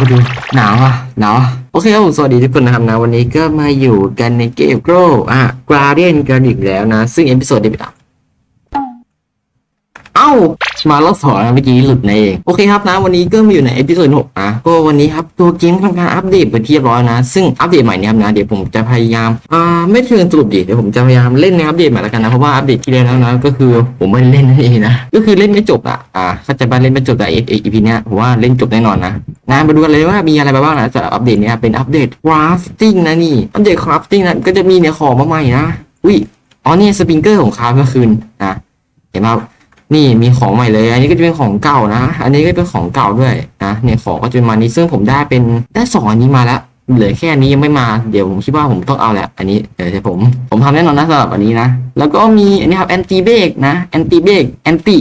ก็ดูหนาวอะหนาวโอเคครับผมสวัสดีทุกคนนะครับนะวันนี้ก็มาอยู่กันในเกมโกรอะกราเดียนกันอีกแล้วนะ ซึ่งเอพิโซดนี้เป็นเอ้า มารอบสองนเมื่อกี้หลุดในเอง โอเคครับนะ วันนี้ก็มาอยู่ในเอพิโซดหกนะ ก็วันนี้ครับตัวเกมทำการอัปเดตไปที่เรียบร้อยนะ ซึ่งอัปเดตใหม่นี่ยครับนะ เดี๋ยวผมจะพยายาม อ่า ไม่เชิงสรุปดิ เดี๋ยวผมจะพยายามเล่นในอัปเดตใหม่แล้วกันนะ เพราะว่าอัปเดตที่แล้วนะ ก็คือผมไม่เล่นนั่นเองนะ ก็คือเล่นไม่จบอะ อ่าเข้าใจป่ะเล่นไม่จบแต่เออีพีเนี้ยผมว่าเล่นจบแน่นอนนะนะมาดูกันเลยว่ามีอะไรบ้างนะสำหรับอัปเดตเนี้ยเป็นอัปเดต crafting นะนี่อัปเดต crafting นะก็จะมีเนี่ยของมาใหม่นะอุ้ยอ๋อนี่สปริงเกอร์ของคราฟเมื่อคืนนะเห็นไหม นี่มีของใหม่เลย อันนี้ก็จะเป็นของเก่านะ อันนี้ก็เป็นของเก่าด้วยนะเนี่ยของก็จะเป็นมานี้ซึ่งผมได้เป็นได้สองอันนี้มาแล้วเหลือแค่นี้ยังไม่มาเดี๋ยวผมคิดว่าผมต้องเอาแหละอันนี้เดี๋ยวผมผมทำแน่นอนนะสำหรับอันนี้นะ แล้วก็มีอันนี้ครับแอนติเบกนะแอนติเบกแอนตี้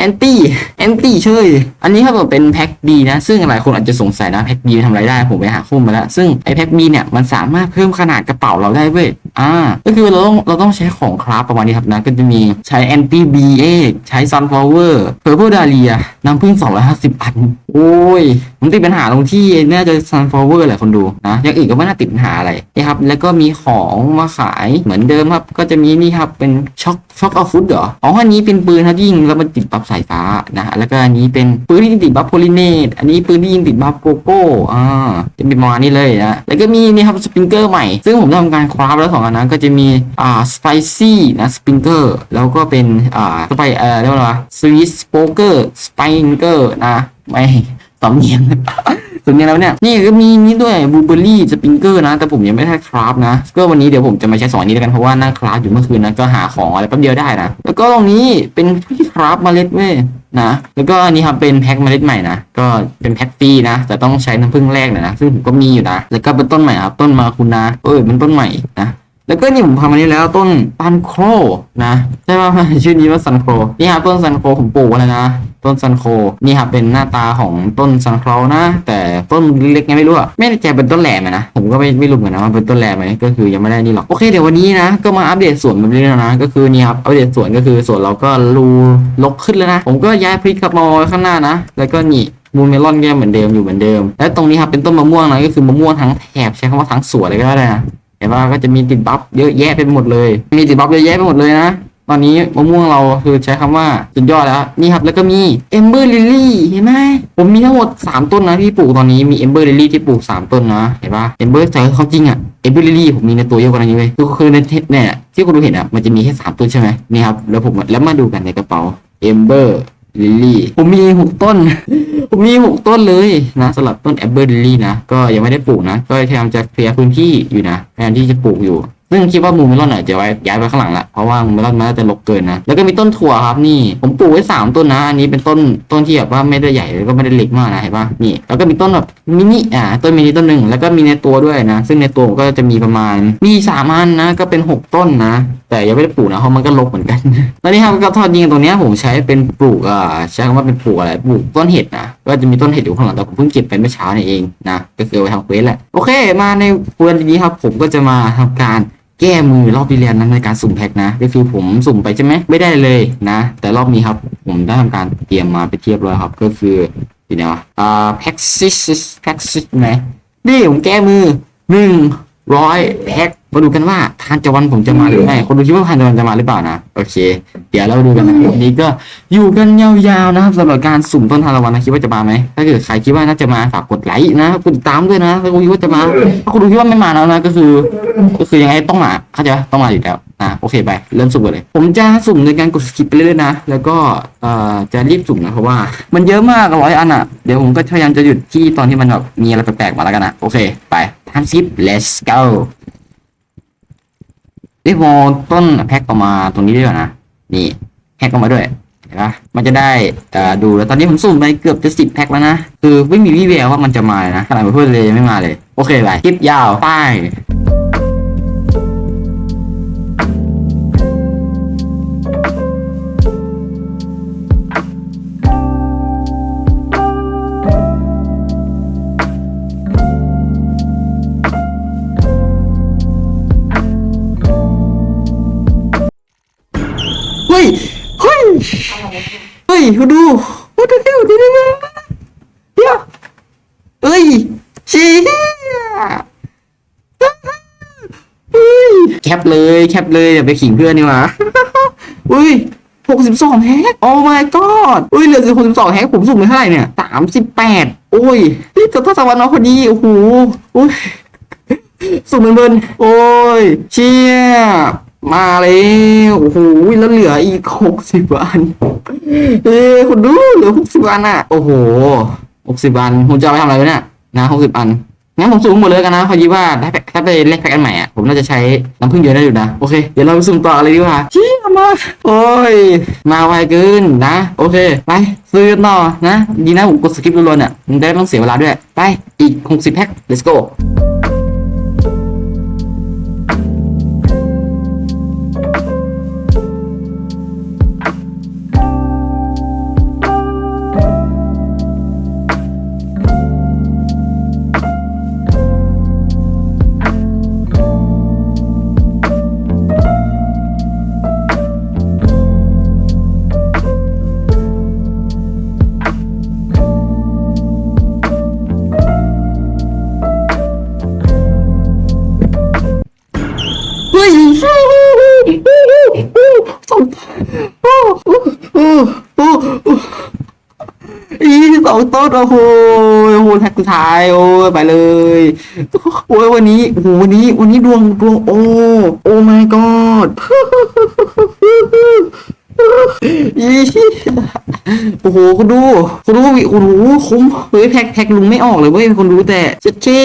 แอนตี้แอนตี้เชยอันนี้ถ้าเกิดเป็นแพ็คบีนะ ซึ่งหลายคนอาจจะสงสัยนะแพ็คบีทำอะไรได้ ผมไปหาข้อมูลมาแล้ว ซึ่งไอแพ็คบีเนี่ยมันสามารถเพิ่มขนาดกระเป๋าเราได้เว้ยอ่าก็คือเราต้องเราต้องใช้ของคราฟประมาณนี้ครับนะ ก็จะมีใช้แอนตี้บีเอใช้ซันฟลาวเวอร์เพอร์เพลดาเลียน้ำผึ้ง250 อัน โอ้ยผมติดปัญหาตรงที่น่าจะซันฟลาวเวอร์แหละคนดูนะอย่างอื่นก็ไม่น่าติดปัญหาอะไรนี่ครับ แล้วก็มีของมาขายเหมือนเดิมครับ ก็จะมีนี่ครับเป็นช็อคช็อคเอาฟุตเหรออ๋ออันนี้เป็นปืนครับที่ยิงแล้วมันติดบัฟสายฟ้านะแล้วก็อันนี้เป็นปืนที่ยิงติดบัฟโพลิเนตอันนี้ปืนที่ยิงติดบัฟโกโก้อ่าจะเป็นประมาณนี้เลยนะแล้วก็มีนี่ครับสปริงเกอร์ใหม่ ซึ่งผมทำการคราฟแล้วสองอันนั้นก็จะมีอ่าสไปซี่นะสปริงเกอร์แล้วก็เป็นอ่าสไปเอ่อเรียกว่าอะไรวะสวิสโปเกอร์สไปเกอร์นะไม่ สำเนียงถึงนี้แล้วเนี่ย นี่ก็มีนี่ด้วยบลูเบอรี่สปริงเกอร์นะ แต่ผมยังไม่ได้คราฟนะ ก็วันนี้เดี๋ยวผมจะมาใช้สอนนี้แล้วกันเพราะว่านั่งคราฟอยู่เมื่อคืนนะก็หาของอะไรแป๊บเดียวได้นะ แล้วก็ตรงนี้เป็นที่คราฟเมล็ดเว้ยนะ แล้วก็อันนี้ครับเป็นแพ็คเมล็ดใหม่นะ ก็เป็นแพ็คฟรีนะ แต่ต้องใช้น้ำผึ้งแรกหน่อยนะ ซึ่งผมก็มีอยู่นะ แล้วก็เป็นต้นใหม่ครับ ต้นมาคุณนะ เอ้ยเป็นต้นใหม่นะ แล้วก็นี่ผมทำอันนี้แล้วต้นซันโครนะใช่ไหมชื่อนี้ว่าซันโครนี่ครับต้นซันโครผมปลูกแล้วนะต้นซันโครนี่ครับเป็นหน้าตาของต้นซันโครนะ แต่ต้นเล็กๆไงไม่รู้อะไม่แน่ใจเป็นต้นแหลมนะผมก็ไม่ไม่รู้เหมือนกันว่าเป็นต้นแหลมไหมก็คือยังไม่ได้นี่หรอกโอเคเดี๋ยววันนี้นะ ก็มาอัปเดตสวนมันเรื่อยๆนะ ก็คือนี่ครับอัปเดตสวนก็คือสวนเราก็รูลกขึ้นแล้วนะ ผมก็ย้ายพริกกลับมาไว้ข้างหน้านะ แล้วก็นี่มูลเมลอนก็เหมือนเดิมอยู่เหมือนเดิม และตรงนี้ครับเป็นต้นมะม่วงนะก็คือมะม่วงทั้งแถบใช้คำว่าทั้งสวนเลยก็ได้นะ เห็นว่าก็จะมีติดบัฟเยอะแยะไปหมดเลย มีติดบัฟเยอะแยะไปหมดเลยนะตอนนี้มะม่วงเราคือใช้คำว่าสุดยอดแล้วนี่ครับแล้วก็มี Ember Lily เห็นไหมผมมีทั้งหมด 3 ต้นนะที่ปลูกตอนนี้มี Ember Lily ที่ปลูก 3 ต้นนะเห็นปะ Ember แต่เขาจริงอะ Ember Lily ผมมีในตัวเยอะกว่านี้เลยคือคือในเทปเนี่ยที่คุณดูเห็นอะมันจะมีแค่3ต้นใช่ไหมนี่ครับแล้วผมแล้วมาดูกันในกระเป๋าเอมเบอร์ ลิลลี่ ผมมีหกต้น ผมมีหกต้นเลยนะสำหรับต้นแอปเปิลลิลลี่นะ ก็ยังไม่ได้ปลูกนะ ก็พยายามจะเคลียร์พื้นที่อยู่นะพยายามที่จะปลูกอยู่ ซึ่งคิดว่ามูเมลอนอาจจะไว้ย้ายไปข้างหลังละเพราะว่ามูเมลอนมันน่าจะรกเกินนะแล้วก็มีต้นถั่วครับนี่ผมปลูกไว้สามต้นนะอันนี้เป็นต้นต้นที่แบบว่าไม่ได้ใหญ่แล้วก็ไม่ได้เล็กมากนะเห็นปะนี่แล้วก็มีต้นแบบมินิอ่าต้นมินิต้นหนึ่งแล้วก็มีในตัวด้วยนะ ซึ่งในตัวก็จะมีประมาณมีสามอันนะก็เป็นหกต้นนะ แต่ยังไม่ได้ปลูกนะเพราะมันก็รกเหมือนกันแล้วนี่ครับกระทอดยิงตรงเนี้ยผมใช้เป็นปลูกอ่าใช้คำว่าเป็นปลูกอะไรปลูกต้นเห็ดนะก็จะมีต้นเห็ดอยู่ข้างหลังแต่ผมเพิ่งเก็บไปเมื่อเช้านี่เองนะก็คือไปทำเควสแหละโอเค มาในวันนี้ครับผมก็จะมาทำการ แก้มือรอบที่แล้วนั้นในการสุ่มแพ็กนะก็คือผมสุ่มไปใช่ไหมไม่ได้เลยนะ แต่รอบนี้ครับผมได้ทำการเตรียมมาไปเทียบเลยครับ ก็คืออยู่ไหนวะอ่าแพ็กซิสแพ็กซิสไหมนี่ผมแก้มือหนึ่ง ร้อยแพ็คมาดูกันว่าทานจะวันผมจะมาหรือไม่คนดูคิดว่าทานจะวันจะมาหรือเปล่านะโอเค เดี๋ยวเราดูกันนะวันนี้ก็อยู่กันยาวๆนะครับสำหรับการสุ่มต้นทานตะวันนะคิดว่าจะมาไหมถ้าเกิดใครคิดว่าน่าจะมาฝากกดไลค์นะกดติดตามด้วยนะถ้าคุณคิดว่าจะมาถ้าคุณดูคิดว่าไม่มาแล้วนะก็คือ ก็คือยังไงต้องมาเข้าใจปะต้องมาอยู่แล้วนะโอเคไปเริ่มสุ่มกันเลย ผมจะสุ่มในการกดสกิปไปเรื่อยๆนะแล้วก็เอ่อจะรีบสุ่มนะเพราะว่า มันเยอะมากร้อยอันอะเดี๋ยวผมก็พยายามจะหยุดที่ตอนที่มันแบบมีอะไรแปลกๆมาแล้วกันนะโอเค ไป ทานซิป let's go เอ้ยโมต้นแพ็กออกมาตรงนี้ด้วยนะ นี่แพ็กออกมาด้วยเห็นปะมันจะได้ดูแล้วตอนนี้ผมสุ่มไปเกือบจะสิบแพ็กแล้วนะ คือไม่มีวี่แววว่ามันจะมานะขนาดผมพูดเลยยังไม่มาเลย โอเคไปคลิปยาวป้าย กูดู what the hell เดี๋ยวเดี๋ยวเอ้ยชี้ยแคปเลยแคปเลยอย่าไปขิงเพื่อนนี่หว่าอุ้ยหกสิบสองแฮกโอ้ my god อุ้ยเหลือสิบหกสิบสองแฮกผมสูงไปเท่าไหร่เนี่ยสามสิบแปดโอ้ยนี่จะทัศวรรองพอดีโอ้โหอุ้ยสุ่มเบินเบินโอ้ยเชี่ย มาแล้วโอ้โหแล้วเหลืออีกหกสิบอันเอ้ยคุณดูเหลือหกสิบอันอะ โอ้โหหกสิบอันผมจะเอาไปทำอะไรวะเนี่ยนะหกสิบอันงั้นผมสุ่มหมดเลยกันนะพอดีว่าถ้าถ้าไปเล่นแพ็กอันใหม่อะผมน่าจะใช้น้ำผึ้งเยอะได้อยู่นะโอเคเดี๋ยวเราไปสุ่มต่อเลยดีกว่าเชี่ยมาโอ้ยมาไวเกินนะ โอเค ไปซื้อกันต่อนะ ดีนะผมกดสกิปรัวๆเนี่ยมันได้ไม่ต้องเสียเวลาด้วย ไปอีกหกสิบแพ็ค let's go ท้ายโอ้ยไปเลยโอ้ยวันนี้โอ้หวันนี้ วันนี้ดวงดวงโอ้โอ้ my god อีโอ้โหคุณดูคุณดูวิคุณดูคุ้มเฮ้ยแพ็คแพ็คลุงไม่ออกเลยเว้ยคุณดูแต่เจ๊เจ๊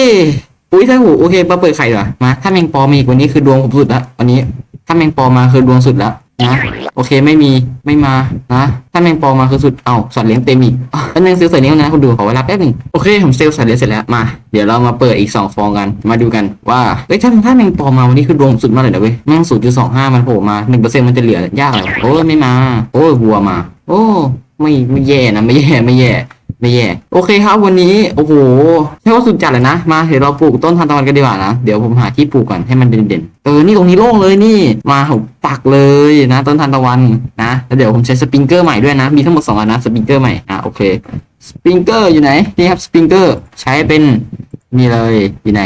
อุ้ยถ้าโหโอเคมาเปิดไข่ดีกว่ามาถ้าแมงปอมาอีกวันนี้คือดวงผมสุดละวันนี้ ถ้าแมงปอมาคือดวงสุดละ นะโอเคไม่มีไม่มานะถ้าแมงปอมาคือสุดเอ้าสัตว์เลี้ยงเต็มอีกอะแป๊บนึงเซลล์สัตว์เลี้ยงนะคุณดูขอเวลาแป๊บหนึงโอเคผมเซลล์สัตว์เลี้ยงเสร็จแล้วมาเดี๋ยวเรามาเปิดอีกสองฟองกันมาดูกันว่าเฮ้ยถ้าถ้าแมงปอมาวันนี้คือดวงผมสุดมากเลยนะเว้ยแม่งศูนย์จุดสองห้ามันโผล่มาหนึ่งเปอร์เซ็นต์มันจะเหลือยากเลยโอ้ยไม่มา โอ้ยวัวมา โอ้ไม่ไม่แย่นะไม่แย่ไม่แย่ ไม่แย่ โอเคครับวันนี้โอ้โหใช่ว่าสุดจัดเลยนะ มาเดี๋ยวเราปลูกต้นทานตะวันกันดีกว่านะ เดี๋ยวผมหาที่ปลูกก่อนให้มันเด่นๆเออนี่ตรงนี้โล่งเลยนี่ มาผมปักเลยนะ ต้นทานตะวันนะแล้วเดี๋ยวผมใช้สปริงเกอร์ใหม่ด้วยนะ มีทั้งหมดสองอันนะสปริงเกอร์ใหม่อะโอเคสปริงเกอร์อยู่ไหนนี่ครับสปริงเกอร์ใช้เป็นนี่เลยอยู่ไหน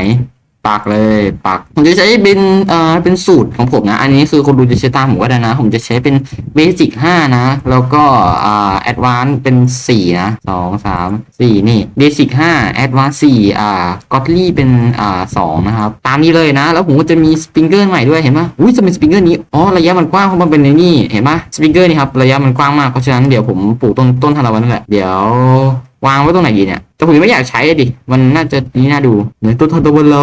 ปักเลยปักผมจะใช้เป็นเอ่อเป็นสูตรของผมนะ อันนี้คือคนดูจะใช้ตามผมก็ได้นะ ผมจะใช้เป็นเบสิกห้านะ แล้วก็อ่าแอดวานเป็นสี่นะสองสามสี่นี่เบสิกห้าแอดวานสี่อ่ากอตลี่เป็นอ่าสองนะครับ ตามนี้เลยนะ แล้วผมก็จะมีสปริงเกอร์ใหม่ด้วยเห็นปะอุ้ยจะเป็นสปริงเกอร์นี้อ๋อระยะมันกว้างเพราะมันเป็นในนี่เห็นปะสปริงเกอร์นี่ครับระยะมันกว้างมากเพราะฉะนั้นเดี๋ยวผมปลูกต้นต้นทานตะวันนั่นแหละเดี๋ยว วางไว้ตรงไหนดีเนี่ยแต่ผมไม่อยากใช้อะดิ มันน่าจะนี่น่าดูเนี่ยตัวทานตะวันเรา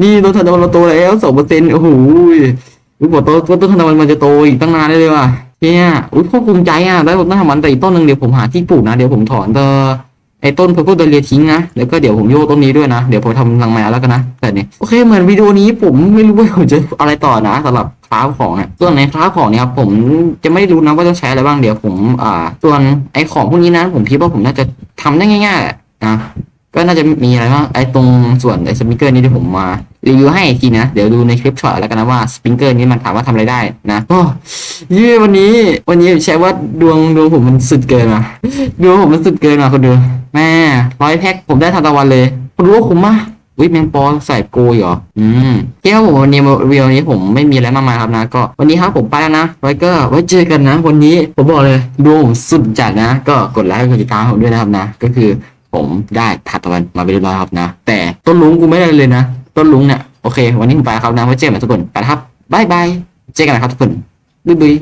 นี่ตัวทานตะวันเราโตแล้วสองเปอร์เซ็นต์โอ้โหอุ้ยบอกตัวตัวทานตะวันมันจะโตอีกตั้งนานได้เลยว่ะเนี่ยอุ้ยควบคุมใจอะได้ต้นทานตะวันแต่อีกต้นหนึ่งเดี๋ยวผมหาที่ปลูกนะเดี๋ยวผมถอนเตอ ไอ้ต้นเพอร์พเดเลียทิ้งนะ แล้วก็เดี๋ยวผมโยกต้นนี้ด้วยนะ เดี๋ยวผมทำรังแมวแล้วกันนะแต่เนี่ยโอเคเหมือนวิดีโอนี้ผมไม่รู้ว่าผมจะอะไรต่อนะสำหรับคราฟของอะส่วนในคราฟของเนี่ยครับผมจะไม่รู้นะว่าต้องใช้อะไรบ้างเดี๋ยวผมอ่า ส่วนไอ้ของพวกนี้นะ ผมคิดว่าผมน่าจะทำได้ง่ายๆนะ ก็น่าจะมีอะไรบ้างไอ้ตรงส่วนไอ้สปริงเกอร์นี้ที่ผมมารีวิวให้อีกทีนะเดี๋ยวดูในคลิปช็อตแล้วกันนะว่าสปริงเกอร์นี้มันถามว่าทำอะไรได้นะก็เย้วันนี้ วันนี้ใช้ว่าดวงดวงผมมันสุดเกินอะดวงผมมันสุดเกินอะคนดูแม่ร้อยแพ็คผมได้ทานตะวันเลยคุณรู้ว่าคุ้มมากวิแมงปอใส่โกยเหรอ อืมเคครับผมวันนี้รีวิวนี้ผมไม่มีอะไรมากมายครับนะ ก็วันนี้ครับผมไปแล้วนะไว้ก็ไว้เจอกันนะ วันนี้ผมบอกเลยดวงผมสุดจัดนะ ก็กดไลค์กดติดตามผมด้วยนะครับนะ ก็คือ ผมได้ถัดตะวันมาไปเรียบร้อยครับนะ แต่ต้นลุงกูไม่ได้เลยนะ ต้นลุงเนี่ยโอเค วันนี้ผมไปครับนะไว้เจอกันใหม่ทุกคนไปครับบายบายเจอกันนะครับทุกคนบ๊ายบาย